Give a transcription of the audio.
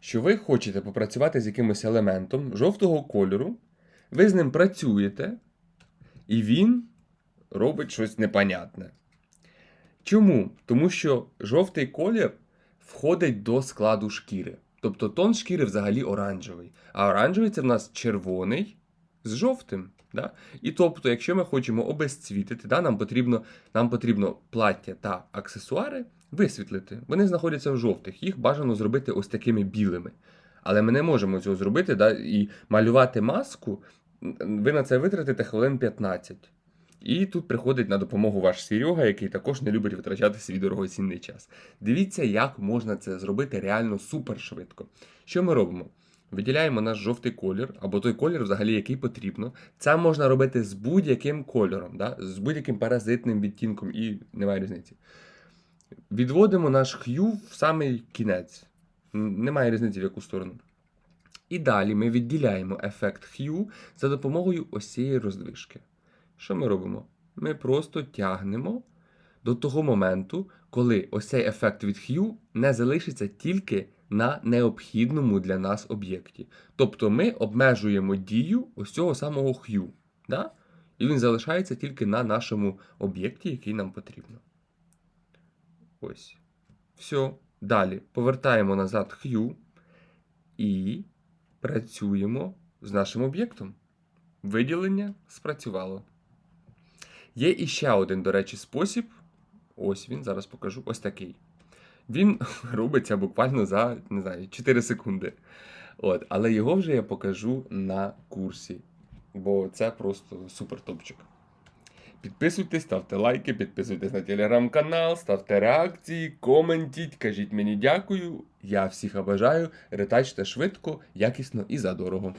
що ви хочете попрацювати з якимось елементом жовтого кольору, ви з ним працюєте, і він робить щось непонятне. Чому? Тому що жовтий колір входить до складу шкіри. Тобто тон шкіри взагалі оранжевий. А оранжевий це в нас червоний з жовтим. Да? І тобто, якщо ми хочемо обезцвітити, да, нам, потрібно, нам потрібно плаття та аксесуари висвітлити. Вони знаходяться в жовтих, їх бажано зробити ось такими білими. Але ми не можемо цього зробити да, і малювати маску. Ви на це витратите хвилин 15. І тут приходить на допомогу ваш Серега, який також не любить витрачати свій дорогоцінний час. Дивіться, як можна це зробити реально супер швидко. Що ми робимо? Виділяємо наш жовтий колір, або той колір, взагалі, який потрібно. Це можна робити з будь-яким кольором, да? з будь-яким паразитним відтінком, і немає різниці. Відводимо наш х'ю в самий кінець. Немає різниці в яку сторону. І далі ми відділяємо ефект х'ю за допомогою ось цієї роздвижки. Що ми робимо? Ми просто тягнемо до того моменту, коли ось цей ефект від х'ю не залишиться тільки на необхідному для нас об'єкті. Тобто ми обмежуємо дію ось цього самого х'ю. Да? І він залишається тільки на нашому об'єкті, який нам потрібно. Ось. Все. Далі повертаємо назад х'ю і працюємо з нашим об'єктом. Виділення спрацювало. Є іще один, до речі, спосіб. Ось він, зараз покажу. Ось такий. Він робиться буквально за не знаю, 4 секунди. От, але його вже я покажу на курсі. Бо це просто супер топчик. Підписуйтесь, ставте лайки, підписуйтесь на телеграм-канал, ставте реакції, коментіть, кажіть мені дякую. Я всіх обажаю. Ретачте швидко, якісно і задорого.